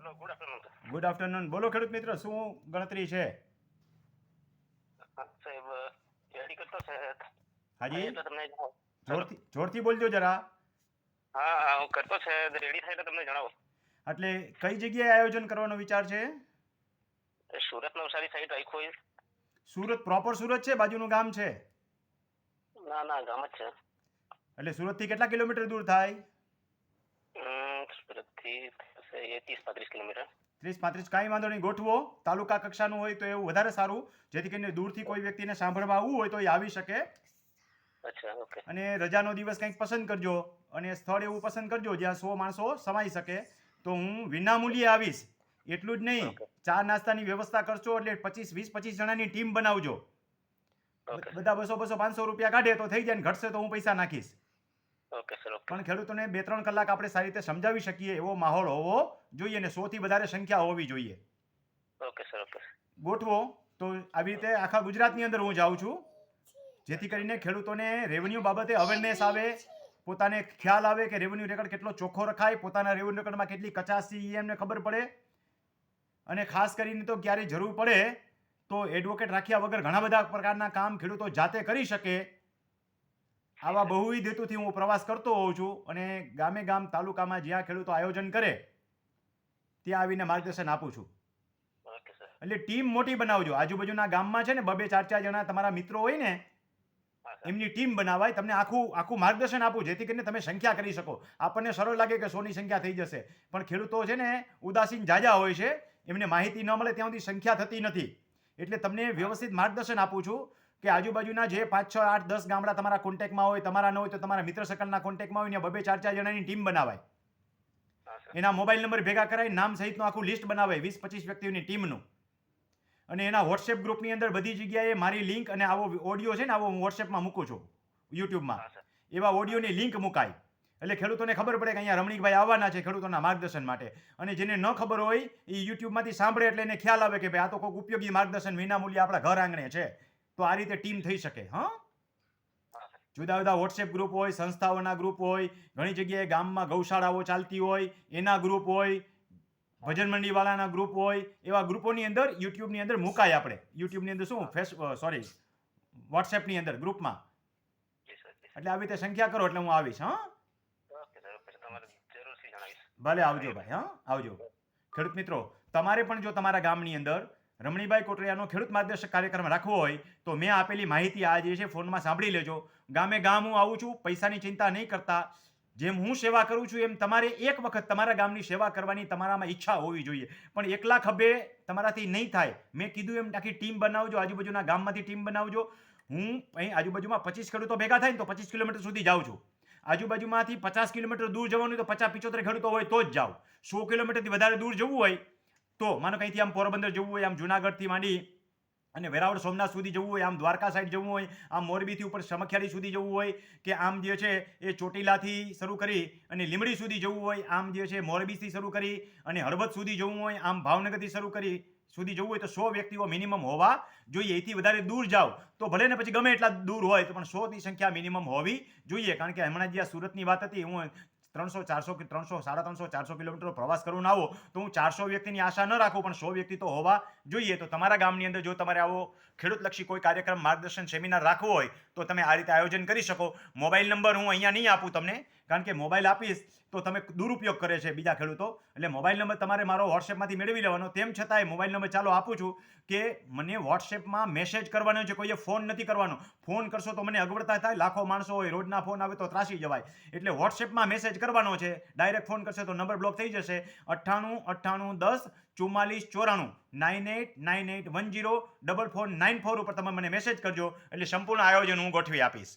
Hello good afternoon good afternoon બોલો ખેડૂત મિત્ર શું ગણતરી છે? સાહેબ કરતો છે. હાજી? તમને જોરથી જોરથી બોલજો જરા. હા હા હું કરતો છે. રેડી થાય તો તમને જણાવો. એટલે કઈ જગ્યાએ આયોજન કરવાનો વિચાર છે? સુરત નવસારી સાઈડ રાખ્યો હોય સુરત પ્રોપર સુરત છે? બાજુનું ગામ છે? ના ના ગામ જ છે. એટલે સુરતથી કેટલા કિલોમીટર દૂર થાય? સુરત સુરતથી થશે એ ત્રીસ પાંત્રીસ કિલોમીટર. ત્રીસ પાંત્રીસ કાંઈ વાંધો નહીં. ગોઠવો. તાલુકા કક્ષાનું હોય તો એવું વધારે સારું. જેથી કરીને દૂરથી કોઈ વ્યક્તિને સાંભળવા આવવું હોય તો એ આવી શકે. અને રજાનો દિવસ કંઈક પસંદ કરજો. અને સ્થળ એવું પસંદ કરજો જ્યાં સો માણસો સમાઈ શકે. તો હું વિનામૂલ્યે આવીશ. એટલું જ નહીં. ચાર ચા નાસ્તાની વ્યવસ્થા કરશો એટલે પચીસ વીસ પચીસ જણાની ટીમ બનાવજો. બધા બસો બસો પાંચસો રૂપિયા કાઢે તો થઈ જાય ને ઘટશે તો હું પૈસા નાખીશ. પણ ખેડૂતોને બે ત્રણ કલાક આપણે સારી રીતે સમજાવી શકીએ એવો માહોલ હોવો જોઈએ ને સોથી વધારે સંખ્યા હોવી જોઈએ. ઓકે સર ઓકે ગોઠવો તો આવી રીતે આખા ગુજરાતની અંદર હું જાઉં છું. જેથી કરીને ખેડૂતોને રેવન્યુ બાબતે અવેરનેસ આવે પોતાને ખ્યાલ આવે કે રેવન્યુ રેકર્ડ કેટલો ચોખ્ખો રખાય પોતાના રેવન્યુ રેકર્ડમાં કેટલી કચાસી એ એમને ખબર પડે. અને ખાસ કરીને તો ક્યારે જરૂર પડે તો એડવોકેટ રાખ્યા વગર ઘણા બધા પ્રકારના કામ ખેડૂતો જાતે કરી શકે. આવા બહુવિધ હેતુથી હું પ્રવાસ કરતો હોઉં છું અને ગામે ગામ તાલુકામાં જ્યાં ખેડૂતો આયોજન કરે ત્યાં આવીને માર્ગદર્શન આપું છું. એટલે ટીમ મોટી બનાવજો. આજુબાજુના ગામમાં છે ને બબે ચાર ચાર જણા તમારા મિત્રો હોય ને એમની ટીમ બનાવાય તમને આખું આખું માર્ગદર્શન આપું જેથી કરીને તમે સંખ્યા કરી શકો. આપણને સરળ લાગે કે સોની સંખ્યા થઈ જશે. પણ ખેડૂતો છે ને ઉદાસીન જાજા હોય છે એમને માહિતી ન મળે ત્યાં સુધી સંખ્યા થતી નથી. એટલે તમને વ્યવસ્થિત માર્ગદર્શન આપું છું. કે આજુબાજુના જે પાંચ છ આઠ દસ ગામડા તમારા કોન્ટેક્ટમાં હોય તમારા ન હોય તો તમારા મિત્ર સર્કલના કોન્ટેક્ટમાં હોય ને બબે ચાર ચાર જણાની ટીમ બનાવાય. એના મોબાઈલ નંબર ભેગા કરાય નામ સહિતનું આખું લિસ્ટ બનાવે વીસ પચીસ વ્યક્તિઓની ટીમનું અને એના વોટ્સએપ ગ્રુપની અંદર બધી જગ્યાએ મારી લિંક અને આવો ઓડિયો છે ને આવો હું વોટ્સએપમાં મૂકું છું યુટ્યુબમાં એવા ઓડિયોની લિંક મુકાય. એટલે ખેડૂતોને ખબર પડે કે અહીંયા રમણીકભાઈ આવવાના છે ખેડૂતોના માર્ગદર્શન માટે. અને જેને ન ખબર હોય એ યુટ્યુબમાંથી સાંભળે એટલે એને ખ્યાલ આવે કે ભાઈ આ તો કોઈક ઉપયોગી માર્ગદર્શન વિનામૂલ્ય આપણા ઘર આંગણે છે. તો આ રીતે ટીમ થઈ શકે હા? જુદા જુદા વોટ્સએપ ગ્રુપ હોય સંસ્થાઓના ગ્રુપ હોય ઘણી જગ્યાએ ગામમાં ગૌશાળાઓ ચાલતી હોય એના ગ્રુપ હોય ભજન મંડીવાળાના ગ્રુપ હોય એવા ગ્રુપોની અંદર યુટ્યુબની અંદર મુકાય આપણે. યુટ્યુબની અંદર શું? ફેસ સોરી વોટ્સએપની અંદર ગ્રુપમાં એટલે આવી રીતે સંખ્યા કરો એટલે હું આવીશ હા? ભલે આવજો ભાઈ હા? આવજો. ખેડૂત મિત્રો તમારે પણ જો તમારા ગામની અંદર રમણીભાઈ કોટડિયાનો ખેડૂત માર્ગદર્શક કાર્યક્રમ રાખવો હોય તો મેં આપેલી માહિતી આ જે છે ફોનમાં સાંભળી લેજો. ગામે ગામ હું આવું છું, પૈસાની ચિંતા નહીં કરતા. જેમ હું સેવા કરું છું એમ તમારે એક વખત તમારા ગામની સેવા કરવાની તમારામાં ઈચ્છા હોવી જોઈએ. પણ એકલા ખભે તમારાથી નહીં થાય. મેં કીધું એમ, આખી ટીમ બનાવજો, આજુબાજુના ગામમાંથી ટીમ બનાવજો. હું અહીં આજુબાજુમાં પચીસ ખેડૂતો ભેગા થાય ને તો પચીસ કિલોમીટર સુધી જાઉં છું. આજુબાજુમાંથી પચાસ કિલોમીટર દૂર જવાનું તો પચાસ પિચોતેર ખેડૂતો હોય તો જ જાઓ સો કિલોમીટરથી વધારે દૂર જવું હોય તો માનો કંઈથી આમ પોરબંદર જવું હોય, આમ જુનાગઢથી માંડી અને વેરાવળ સોમનાથ સુધી જવું હોય, આમ દ્વારકા સાઈડ જવું હોય, આમ મોરબીથી ઉપર સમખિયાળી સુધી જવું હોય કે આમ જે છે એ ચોટીલાથી શરૂ કરી અને લીમડી સુધી જવું હોય, આમ જે છે મોરબીથી શરૂ કરી અને હળવદ સુધી જવું હોય, આમ ભાવનગરથી શરૂ કરી સુધી જવું હોય તો સો વ્યક્તિઓ મિનિમમ હોવા જોઈએ. એથી વધારે દૂર જાઓ તો ભલે ને પછી ગમે એટલા દૂર હોય તો પણ સોની સંખ્યા મિનિમમ હોવી જોઈએ. કારણ કે હમણાં જે આ સુરતની વાત હતી, હું ત્રણસો, ચારસો કે ત્રણસો, સાડા ત્રણસો, ચારસો કિલોમીટર પ્રવાસ કરવું આવો, તો હું ચારસો વ્યક્તિની આશા ન રાખું, પણ સો વ્યક્તિ તો હોવા જોઈએ. તો તમારા ગામની અંદર જો તમારે આવો ખેડૂતલક્ષી કોઈ કાર્યક્રમ, માર્ગદર્શન, સેમિનાર રાખવો હોય, તો તમે આ રીતે આયોજન કરી શકો. મોબાઈલ નંબર હું અહીંયા નહીં આપું તમને. કારણ કે મોબાઈલ આપીશ તો તમે દુરુપયોગ કરે છે બીજા ખેડૂતો. એટલે મોબાઈલ નંબર તમારે મારો વોટ્સએપમાંથી મેળવી લેવાનો. તેમ છતાંય મોબાઈલ નંબર ચાલો આપું છું કે મને વોટ્સએપમાં મેસેજ કરવાનો છે, કોઈએ ફોન નથી કરવાનો. ફોન કરશો તો મને અગવડતા થાય, લાખો માણસો હોય, રોજના ફોન આવે તો ત્રાસી જવાય. એટલે વોટ્સએપમાં મેસેજ કરવાનો છે ડાયરેક્ટ ફોન કરશે તો નંબર બ્લોક થઈ જશે. અઠ્ઠાણું અઠ્ઠાણું, દસ, ચુમ્માલીસ, ચોરાણું. Nine eight nine eight one zero double four nine four ઉપર તમે મને મેસેજ કરજો. એટલે સંપૂર્ણ આયોજન હું ગોઠવી આપીશ.